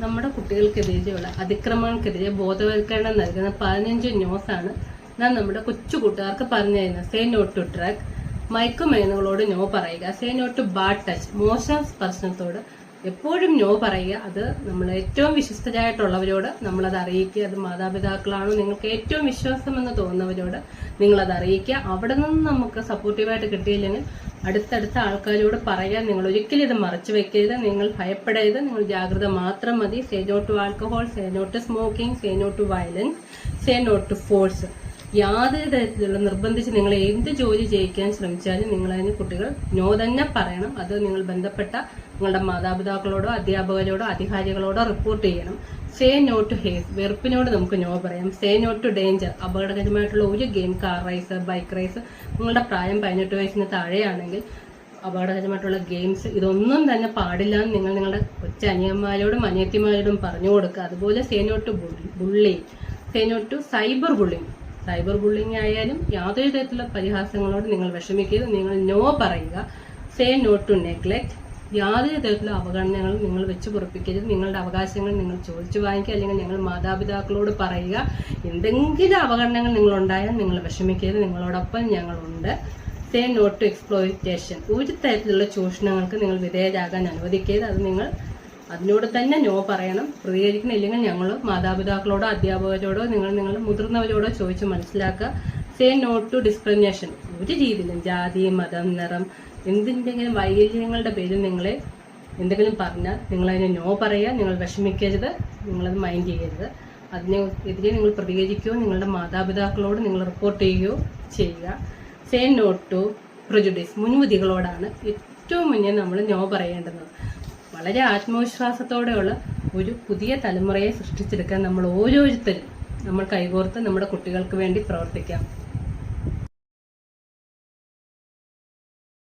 നമ്മുടെ കുട്ടികൾക്കെതിരെയുള്ള അതിക്രമങ്ങൾക്കെതിരെ ബോധവൽക്കരണം നൽകുന്ന പതിനഞ്ച് ന്യൂസാണ് നാം നമ്മുടെ കൊച്ചു കൂട്ടുകാർക്ക് പറഞ്ഞു തരുന്നത്. സേ നോട്ട് ടു ഡ്രഗ് മയക്കുമരുന്നുകളോട് നോ പറയുക. Say not to bad touch മോശം സ്പർശനത്തോട് എപ്പോഴും നോ പറയുക. അത് നമ്മൾ ഏറ്റവും വിശ്വസ്തരായിട്ടുള്ളവരോട് നമ്മളത് അറിയിക്കുക. അത് മാതാപിതാക്കളാണോ നിങ്ങൾക്ക് ഏറ്റവും വിശ്വാസമെന്ന് തോന്നുന്നവരോട് നിങ്ങളത് അറിയിക്കുക. അവിടെ നിന്ന് നമുക്ക് സപ്പോർട്ടീവായിട്ട് കിട്ടിയില്ലെങ്കിൽ അടുത്തടുത്ത ആൾക്കാരോട് പറയാൻ നിങ്ങൾ ഒരിക്കലും ഇത് മറച്ചു വെക്കരുത്. നിങ്ങൾ ഭയപ്പെടരുത്. നിങ്ങൾ ജാഗ്രത മാത്രം മതി. Say not to alcohol say not to smoking say not to violence say not to force യാതൊരു തരത്തിലുള്ള നിർബന്ധിച്ച് നിങ്ങൾ എന്ത് ജോലി ചെയ്യിക്കാൻ ശ്രമിച്ചാലും നിങ്ങൾ അതിന് കുട്ടികൾ നോ തന്നെ പറയണം. അത് നിങ്ങൾ ബന്ധപ്പെട്ട നിങ്ങളുടെ മാതാപിതാക്കളോടോ അധ്യാപകരോടോ അധികാരികളോടോ റിപ്പോർട്ട് ചെയ്യണം. സേ നോ ടു ഹേസ് വെറുപ്പിനോട് നമുക്ക് നോ പറയാം. സേ നോ ടു ഡേഞ്ചർ അപകടകരമായിട്ടുള്ള ഒരു game car race bike race നിങ്ങളുടെ പ്രായം പതിനെട്ട് വയസ്സിന് താഴെയാണെങ്കിൽ അപകടകരമായിട്ടുള്ള ഗെയിംസ് ഇതൊന്നും തന്നെ പാടില്ല എന്ന് നിങ്ങൾ നിങ്ങളുടെ കൊച്ചനിയന്മാരോടും അനിയത്തിമാരോടും പറഞ്ഞു കൊടുക്കുക. അതുപോലെ say no to bully say no to cyber bullying cyber bullying ആയാലും യാതൊരു തരത്തിലുള്ള പരിഹാസങ്ങളോട് നിങ്ങൾ വിഷമിക്കരുത്. നിങ്ങൾ നോ പറയുക. സേ നോ ടു നെഗ്ലക്ട് യാതൊരു തരത്തിലുള്ള അവഗണനകളും നിങ്ങൾ വെച്ച് പൊറപ്പിക്കരുത്. നിങ്ങളുടെ അവകാശങ്ങൾ നിങ്ങൾ ചോദിച്ചു വാങ്ങിക്കുക. അല്ലെങ്കിൽ ഞങ്ങൾ മാതാപിതാക്കളോട് പറയുക. എന്തെങ്കിലും അവഗണനകൾ നിങ്ങൾ ഉണ്ടായാൽ നിങ്ങൾ വിഷമിക്കരുത്. നിങ്ങളോടൊപ്പം ഞങ്ങളുണ്ട്. സേ നോട്ട് ടു എക്സ്പ്ലോയിറ്റേഷൻ ഒരു തരത്തിലുള്ള ചൂഷണങ്ങൾക്ക് നിങ്ങൾ വിധേയരാകാൻ അനുവദിക്കരുത്. അത് നിങ്ങൾ അതിനോട് തന്നെ നോ പറയണം. പ്രതികരിക്കണില്ലെങ്കിൽ ഞങ്ങൾ മാതാപിതാക്കളോടോ അധ്യാപകരോടോ നിങ്ങൾ നിങ്ങളുടെ മുതിർന്നവരോടോ ചോദിച്ച് മനസ്സിലാക്കുക. സേ നോ ടു ഡിസ്ക്രിമിനേഷൻ ഒരു രീതിയിലും ജാതി മതം നിറം എന്തിന്റെങ്കിലും വൈകല്യങ്ങളുടെ പേരിൽ നിങ്ങളെ എന്തെങ്കിലും പറഞ്ഞാൽ നിങ്ങളതിനെ നോ പറയുക. നിങ്ങൾ വിഷമിക്കരുത്. നിങ്ങളത് മൈൻഡ് ചെയ്യരുത്. അതിനെ എതിരെ നിങ്ങൾ പ്രതികരിക്കുകയോ നിങ്ങളുടെ മാതാപിതാക്കളോട് നിങ്ങൾ റിപ്പോർട്ട് ചെയ്യുകയോ ചെയ്യുക. സേ നോ ടു പ്രൊജുഡീസ് മുൻവിധികളോടാണ് ഏറ്റവും മുന്നേ നമ്മൾ നോ പറയേണ്ടത്. വളരെ ആത്മവിശ്വാസത്തോടെയുള്ള ഒരു പുതിയ തലമുറയെ സൃഷ്ടിച്ചെടുക്കാൻ നമ്മൾ ഓരോരുത്തരും നമ്മൾ കൈകോർത്ത് നമ്മുടെ കുട്ടികൾക്ക് വേണ്ടി പ്രവർത്തിക്കാം.